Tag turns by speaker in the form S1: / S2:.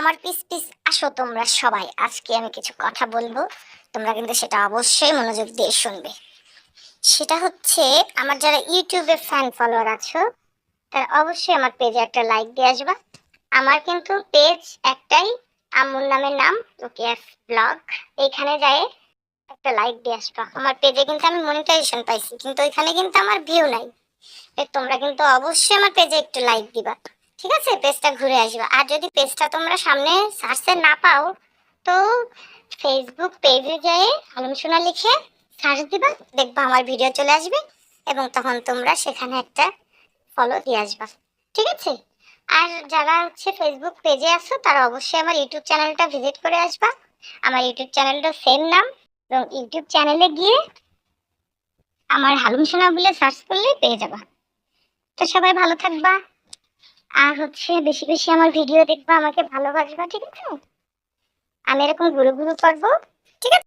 S1: আমার piece piece, আসো তোমরা সবাই। আজকে আমি কিছু কথা বলব। তোমরা কিন্তু সেটা অবশ্যই মনোযোগ দিয়ে শুনবে। সেটা হচ্ছে, আমার যারা ইউটিউবে ফ্যান ফলোয়ার আছো, তারা অবশ্যই আমার পেজে একটা লাইক দিয়ে আসবা। আমার কিন্তু পেজ একটাই আম্মুর নামের নাম রুকিয়াস ব্লগ। এইখানে যায় একটা লাইক দিয়ে আসবা। আমার পেজে কিন্তু আমি মনিটাইজেশন পাইছি, কিন্তু ওইখানে কিন্তু আমার ভিউ নাই। তোমরা কিন্তু অবশ্যই আমার পেজে একটু লাইক দিবা। ঠিক আছে পেজটা ঘুরে আসবে। আর যদি পেজটা তোমরা সামনে সার্চে না পাও, তো ফেসবুক পেজে যেয়ে আলম সোনা লিখে সার্চ দিবা, দেখবা আমার ভিডিও চলে আসবে এবং তখন তোমরা সেখানে একটা ফলো দিয়ে আসবা। ঠিক আছে? আর যারা হচ্ছে ফেসবুক পেজে আছো, তারা অবশ্যই আমার ইউটিউব চ্যানেলটা ভিজিট করে আসবা। আমার ইউটিউব চ্যানেলটা সেম নাম। এবং ইউটিউব চ্যানেলে গিয়ে আমার হালুম সোনা বলে সার্চ করলে পেয়ে যাবা। তো সবাই ভালো থাকবা। আর হচ্ছে বেশি বেশি আমার ভিডিও দেখবা, আমাকে ভালোবাসবা, ঠিক আছে? আমি এরকম ঘুরু ঘুরু করব।